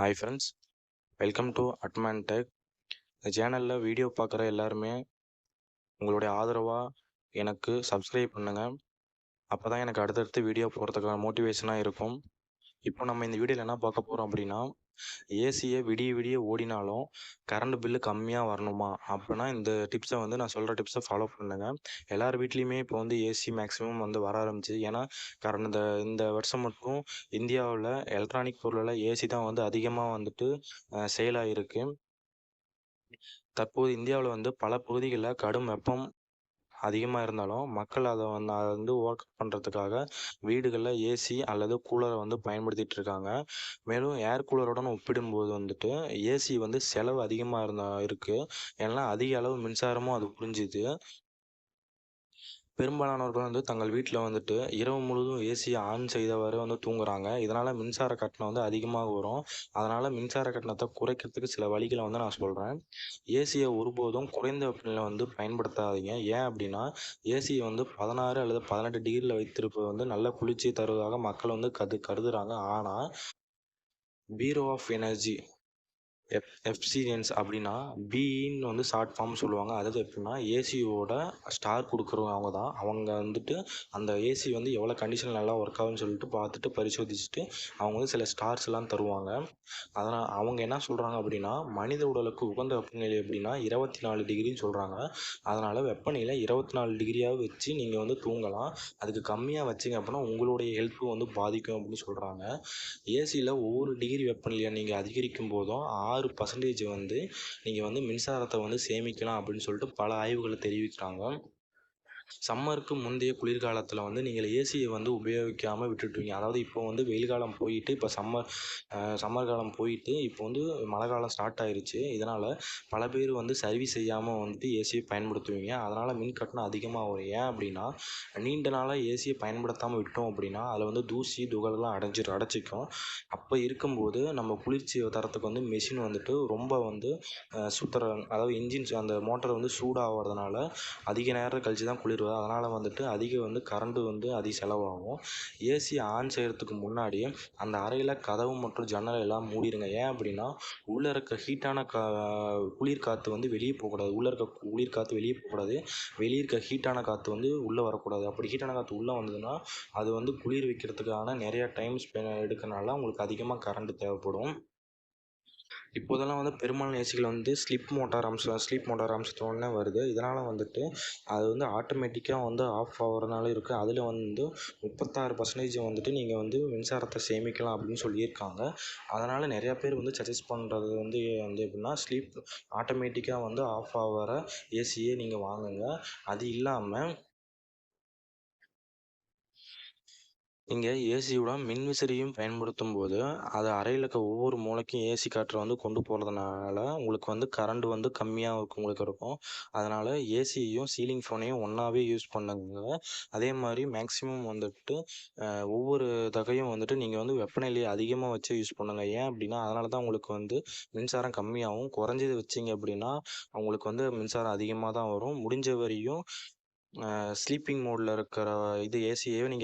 Hi friends welcome to அட்மான் tech இந்த சேனலில் வீடியோ பார்க்குற எல்லாருமே உங்களுடைய ஆதரவாக எனக்கு சப்ஸ்கிரைப் பண்ணுங்கள் அப்போ தான் எனக்கு அடுத்தடுத்து வீடியோ போடுறதுக்கான மோட்டிவேஷனாக இருக்கும். இப்போ நம்ம இந்த வீடியோவில் என்ன பார்க்க போகிறோம் அப்படின்னா ஏசியை விடிய விடிய ஓடினாலும் கரண்ட் பில்லு கம்மியாக வரணுமா? அப்படின்னா இந்த டிப்ஸை வந்து நான் சொல்கிற டிப்ஸை ஃபாலோ பண்ணுங்க. எல்லார் வீட்லேயுமே இப்போ வந்து ஏசி மேக்ஸிமம் வந்து வர ஆரம்பிச்சு ஏன்னா கரண்ட் இந்த இந்த வருஷம் மட்டும் இந்தியாவில் எலக்ட்ரானிக் பொருளில் ஏசி தான் வந்து அதிகமாக வந்துட்டு சேல் ஆகிருக்கு தற்போது இந்தியாவில் வந்து பல பகுதிகளில் கடும் வெப்பம் அதிகமாக இருந்தாலும் மக்கள் அதை வந்து அதை வந்து ஒர்க் பண்ணுறதுக்காக வீடுகளில் ஏசி அல்லது கூலரை வந்து பயன்படுத்திகிட்டு இருக்காங்க. மேலும் ஏர் கூலருடன் ஒப்பிடும்போது வந்துட்டு ஏசி வந்து செலவு அதிகமாக இருந்தால் இருக்குது ஏன்னா அதிக அளவு மின்சாரமும் அது புரிஞ்சுது. பெரும்பாலானவர்கள் வந்து தங்கள் வீட்டில் வந்துட்டு இரவு முழுதும் ஏசியை ஆன் செய்தவாறு வந்து தூங்குறாங்க. இதனால் மின்சார கட்டணம் வந்து அதிகமாக வரும். அதனால் மின்சார கட்டணத்தை குறைக்கிறதுக்கு சில வழிகளை வந்து நான் சொல்கிறேன் ஏசியை ஒருபோதும் குறைந்த வெப்பநிலை வந்து பயன்படுத்தாதீங்க. ஏன் அப்படின்னா ஏசியை வந்து பதினாறு அல்லது பதினெட்டு டிகிரியில் வைத்திருப்பது வந்து நல்ல குளிர்ச்சி தருவதாக மக்கள் வந்து கது கருதுகிறாங்க ஆனால் பீரோ ஆஃப் எனர்ஜி எஃப் எஃப்சிரியன்ஸ் அப்படின்னா பிஇன்னு வந்து ஷார்ட் ஃபார்ம் சொல்லுவாங்க. அதாவது எப்படின்னா ஏசியோட ஸ்டார் கொடுக்குறவங்க அவங்க தான் அவங்க வந்துட்டு அந்த ஏசி வந்து எவ்வளோ கண்டிஷன் நல்லா ஒர்க் ஆகுன்னு சொல்லிட்டு பார்த்துட்டு பரிசோதிச்சுட்டு அவங்க வந்து சில ஸ்டார்ஸ்லாம் தருவாங்க. அதனால் அவங்க என்ன சொல்கிறாங்க அப்படின்னா மனித உடலுக்கு உகந்த வெப்பநிலை எப்படின்னா இருபத்தி நாலு டிகிரின்னு சொல்கிறாங்க அதனால் வெப்பநிலை இருபத்தி நாலு டிகிரியாக வச்சு நீங்கள் வந்து தூங்கலாம். அதுக்கு கம்மியாக வச்சிங்க அப்படின்னா உங்களுடைய ஹெல்த்தும் வந்து பாதிக்கும் அப்படின்னு சொல்கிறாங்க ஏசியில் ஒவ்வொரு டிகிரி வெப்பநிலையை நீங்கள் அதிகரிக்கும் போதும் ஆறு பர்சன்டேஜ் வந்து நீங்கள் வந்து மின்சாரத்தை வந்து சேமிக்கலாம் அப்படின்னு சொல்லிட்டு பல ஆய்வுகளை தெரிவிக்கிறாங்க. சம்மருக்கு முந்தைய குளிர்காலத்தில் வந்து நீங்கள் ஏசியை வந்து உபயோகிக்காமல் விட்டுட்டுவீங்க அதாவது இப்போ வந்து வெயில் காலம் போயிட்டு இப்போ சம்மர் சம்மர் காலம் போயிட்டு இப்போ வந்து மழை காலம் ஸ்டார்ட் ஆயிருச்சு. இதனால் பல பேர் வந்து சர்வீஸ் செய்யாமல் வந்துட்டு ஏசியை பயன்படுத்துவீங்க. அதனால் மின் கட்டணம் அதிகமாக வரும் ஏன் அப்படின்னா நீண்ட நாளாக ஏசியை பயன்படுத்தாமல் விட்டோம் அப்படின்னா அதில் வந்து தூசி துகள்லாம் அடைஞ்சிரும் அடைச்சிக்கும். அப்போ இருக்கும்போது நம்ம குளிர்ச்சி தரத்துக்கு வந்து மிஷின் வந்துட்டு ரொம்ப வந்து சுற்றுற அதாவது இன்ஜின்ஸ் அந்த மோட்டர் வந்து சூடாகிறதுனால அதிக நேரம் கழிச்சு தான் குளிர் வரும் அதனால் வந்துட்டு அதிக வந்து கரண்ட்டு வந்து அதிக செலவாகும். ஏசி ஆன் செய்கிறதுக்கு முன்னாடி அந்த அறையில் கதவு மற்றும் ஜன்னல் எல்லாம் மூடிடுங்க ஏன் அப்படின்னா உள்ளே இருக்க ஹீட்டான கா குளிர் காற்று வந்து வெளியே போகக்கூடாது. உள்ளே இருக்க குளிர் காற்று வெளியே போகக்கூடாது. வெளியே இருக்க ஹீட்டான காற்று வந்து உள்ளே வரக்கூடாது. அப்படி ஹீட்டான காற்று உள்ளே வந்ததுன்னா அது வந்து குளிர் வைக்கிறதுக்கான நிறையா டைம் ஸ்பெ எடுக்கிறனால உங்களுக்கு அதிகமாக கரண்ட்டு தேவைப்படும். இப்போதெல்லாம் வந்து பெரும்பாலான ஏசிகள் வந்து ஸ்லிப் மோட்டார் அம்சம் ஸ்லீப் மோட்டார் அம்சத்தோடனே வருது. இதனால் வந்துட்டு அது வந்து ஆட்டோமேட்டிக்காக வந்து ஆஃப் ஆகிறதுனால இருக்குது அதில் வந்து முப்பத்தாறு பர்சன்டேஜ் வந்துட்டு நீங்கள் வந்து மின்சாரத்தை சேமிக்கலாம் அப்படின்னு சொல்லியிருக்காங்க. அதனால் நிறையா பேர் வந்து சஜஸ்ட் பண்ணுறது வந்து வந்து எப்படின்னா ஸ்லீப் ஆட்டோமேட்டிக்காக வந்து ஆஃப் ஆகிற ஏசியே நீங்கள் வாங்குங்க. அது இல்லாமல் நீங்கள் மின் மின்விசிறியும் பயன்படுத்தும் போது அது அறையில் இருக்க ஒவ்வொரு மூளைக்கும் ஏசி காற்றை வந்து கொண்டு போகிறதுனால உங்களுக்கு வந்து கரண்ட் வந்து கம்மியாக இருக்கும் உங்களுக்கு இருக்கும். அதனால் ஏசியையும் சீலிங் ஃபேனையும் ஒன்றாவே யூஸ் பண்ணுங்க. அதே மாதிரி மேக்ஸிமம் வந்துட்டு ஒவ்வொரு தகையும் வந்துட்டு நீங்கள் வந்து வெப்பநிலையை அதிகமாக வச்சு யூஸ் பண்ணுங்கள் ஏன் அப்படின்னா அதனால தான் உங்களுக்கு வந்து மின்சாரம் கம்மியாகும் குறைஞ்சது வச்சிங்க அப்படின்னா உங்களுக்கு வந்து மின்சாரம் அதிகமாக தான் வரும். முடிஞ்ச வரையும் ஸ்லீப்பிங் மோடில் இருக்கிற இது ஏசியவே நீங்கள்